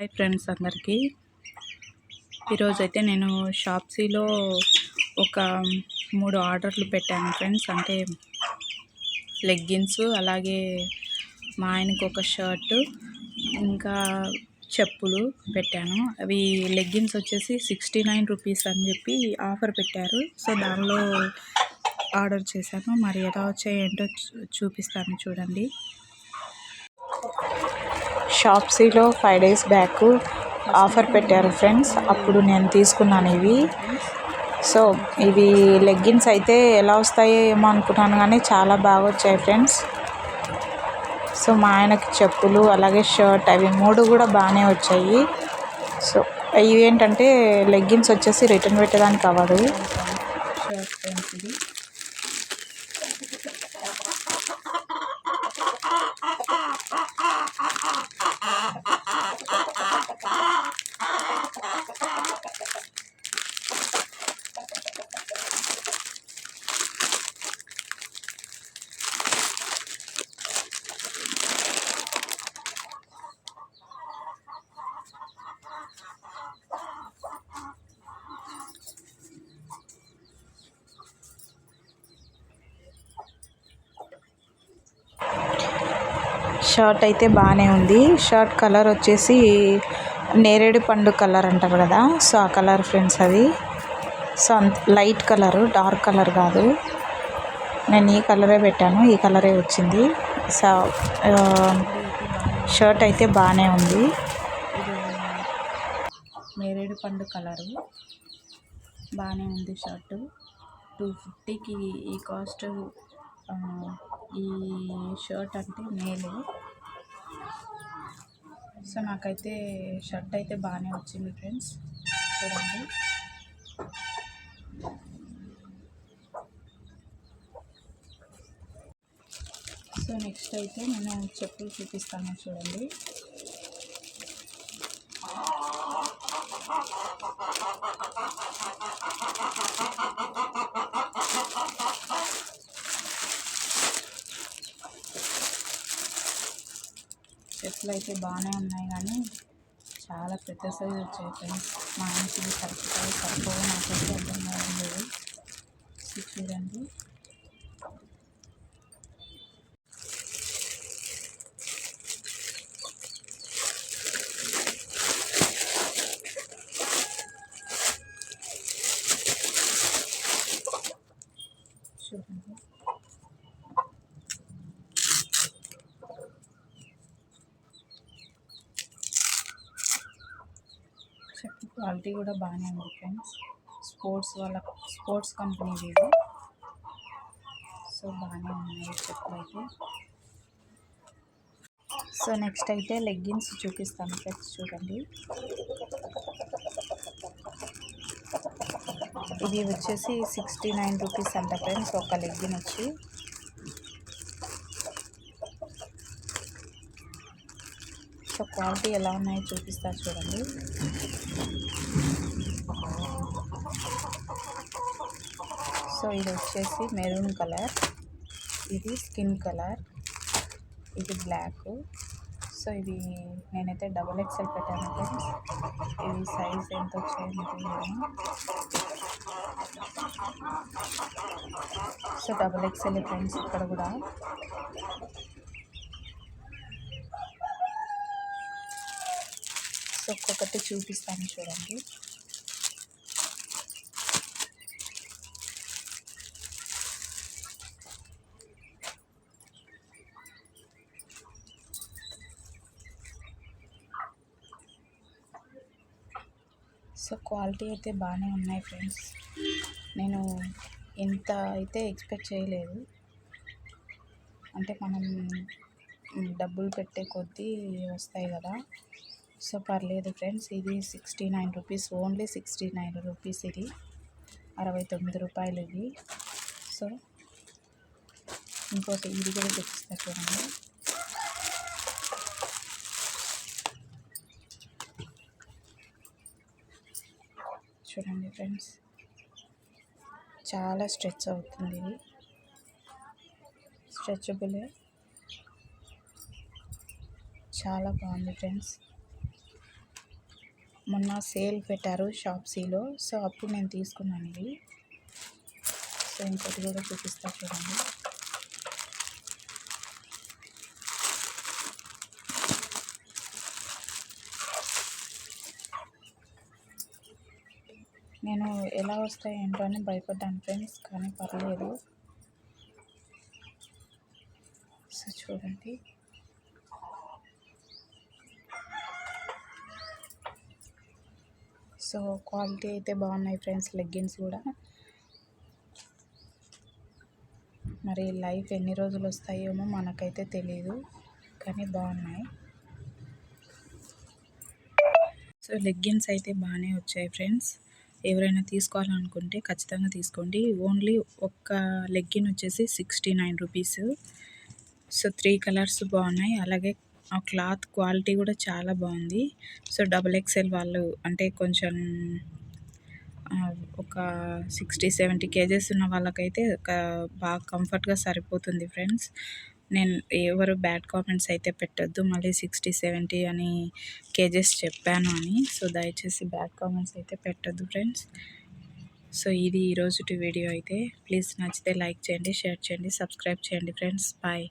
Hi friends అందరికీ. ఈరోజైతే నేను షాప్సీలో ఒక మూడు ఆర్డర్లు పెట్టాను ఫ్రెండ్స్. అంటే లెగ్గిన్స్ అలాగే మా ఆయనకు ఒక షర్టు ఇంకా చెప్పులు పెట్టాను. అవి లెగ్గిన్స్ వచ్చేసి సిక్స్టీ నైన్ రూపీస్ అని చెప్పి ఆఫర్ పెట్టారు. సో దానిలో ఆర్డర్ చేశాను. మరి ఎలా వచ్చాయి ఏంటో చూ- చూపిస్తాను చూడండి. షాప్సీలో ఫైవ్ డేస్ బ్యాక్ ఆఫర్ పెట్టారు ఫ్రెండ్స్. అప్పుడు నేను తీసుకున్నాను ఇవి. సో ఇవి లెగ్గిన్స్ అయితే ఎలా వస్తాయో ఏమో అనుకున్నాను కానీ చాలా బాగా వచ్చాయి ఫ్రెండ్స్. సో మా ఆయనకి చెప్పులు అలాగే షర్ట్ అవి మూడు కూడా బాగానే వచ్చాయి. సో ఇవి ఏంటంటే లెగ్గిన్స్ వచ్చేసి రిటర్న్ పెట్టడానికి అవ్వదు. షర్ట్ అయితే బాగానే ఉంది. షర్ట్ కలర్ వచ్చేసి నేరేడు పండు కలర్ అంటారు కదా సో ఆ కలర్ ఫ్రెండ్స్ అది. సో అంత లైట్ కలరు డార్క్ కలర్ కాదు. నేను ఈ కలరే పెట్టాను ఈ కలరే వచ్చింది. సో షర్ట్ అయితే బాగానే ఉంది. నేరేడు పండు కలరు. బాగానే ఉంది షర్టు. టూ ఫిఫ్టీకి ఈ కాస్ట్ ఈ షర్ట్ అంటే మేలు. సో నాకైతే షర్ట్ అయితే బాగానే వచ్చింది ఫ్రెండ్స్. చూడండి. సో నెక్స్ట్ అయితే నేను చెప్పులు చూపిస్తాను చూడండి. చెప్పులు అయితే బాగానే ఉన్నాయి కానీ చాలా పెద్ద సైజు వచ్చాయి ఫ్రెండ్స్. మా ఆయనకి ఇవి సరిపోతాయి సరిపోవు నాకైతే అర్థం కావడం లేదు. ఇది చూడండి. చూడండి. క్వాలిటీ కూడా బాగానే ఉంది ఫ్రెండ్స్. స్పోర్ట్స్ వాళ్ళ స్పోర్ట్స్ కంపెనీ ఇది సో బాగానే ఉన్నాయి చెప్పులు అయితే. సో నెక్స్ట్ అయితే లెగ్గిన్స్ చూపిస్తాను ఫ్రెండ్స్ చూడండి. ఇది వచ్చేసి సిక్స్టీ నైన్ రూపీస్ అంట ఫ్రెండ్స్ ఒక లెగ్గిన్ వచ్చి. సో క్వాలిటీ ఎలా ఉన్నాయో చూపిస్తా చూడండి. సో ఇది వచ్చేసి మెరూన్ కలర్. ఇది స్కిన్ కలర్. ఇది బ్లాక్. సో ఇది నేనైతే డబుల్ ఎక్స్ఎల్ పెట్టాను ఫ్రెండ్స్. ఇవి సైజ్ ఎంత వచ్చాయి సో డబుల్ ఎక్స్ఎల్ ఫ్రెండ్స్ ఇక్కడ కూడా. సో ఒక్కొక్కటి చూపిస్తాను చూడండి. సో క్వాలిటీ అయితే బాగానే ఉన్నాయి ఫ్రెండ్స్. నేను ఇంత అయితే ఎక్స్పెక్ట్ చేయలేదు. అంటే మనం డబ్బులు పెట్టే కొద్దీ వస్తాయి కదా. సో పర్లేదు ఫ్రెండ్స్ ఇది sixty nine rupees only sixty nine rupees ఇది. అరవై తొమ్మిది రూపాయలు ఇది సో ఇంకోటి ఇది కూడా చూపిస్తా చూడండి. చూడండి ఫ్రెండ్స్ చాలా స్ట్రెచ్ అవుతుంది ఇది. స్ట్రెచబులే చాలా బాగుంది ఫ్రెండ్స్ మొన్న సేల్ పెట్టారు షాప్సీలో సో అప్పుడు నేను తీసుకున్నాను ఇది. సో ఇంకోటి కూడా చూపిస్తా చూడండి. నేను ఎలా వస్తాయి ఏంటో అని భయపడ్డాను ఫ్రెండ్స్ కానీ పర్లేదు. సో చూడండి. సో క్వాలిటీ అయితే బాగున్నాయి ఫ్రెండ్స్ లెగ్గిన్స్ కూడా. మరి లైఫ్ ఎన్ని రోజులు వస్తాయేమో మనకైతే తెలియదు కానీ బాగున్నాయి. సో లెగ్గిన్స్ అయితే బాగానే వచ్చాయి ఫ్రెండ్స్. ఎవరైనా తీసుకోవాలనుకుంటే ఖచ్చితంగా తీసుకోండి. ఓన్లీ ఒక్క లెగ్గిన్ వచ్చేసి sixty nine rupees. So three colours బాగున్నాయి. అలాగే ఆ క్లాత్ క్వాలిటీ కూడా చాలా బాగుంది. సో డబుల్ ఎక్స్ఎల్ వాళ్ళు అంటే కొంచెం ఒక సిక్స్టీ సెవెంటీ కేజెస్ ఉన్న వాళ్ళకైతే ఒక బాగా కంఫర్ట్గా సరిపోతుంది ఫ్రెండ్స్. నేను ఎవరు బ్యాడ్ కామెంట్స్ అయితే పెట్టొద్దు. మళ్ళీ సిక్స్టీ సెవెంటీ అని కేజెస్ చెప్పాను అని. సో దయచేసి బ్యాడ్ కామెంట్స్ అయితే పెట్టొద్దు ఫ్రెండ్స్ సో ఇది ఈరోజుటి వీడియో అయితే. ప్లీజ్ నచ్చితే లైక్ చేయండి షేర్ చేయండి సబ్స్క్రైబ్ చేయండి ఫ్రెండ్స్ బాయ్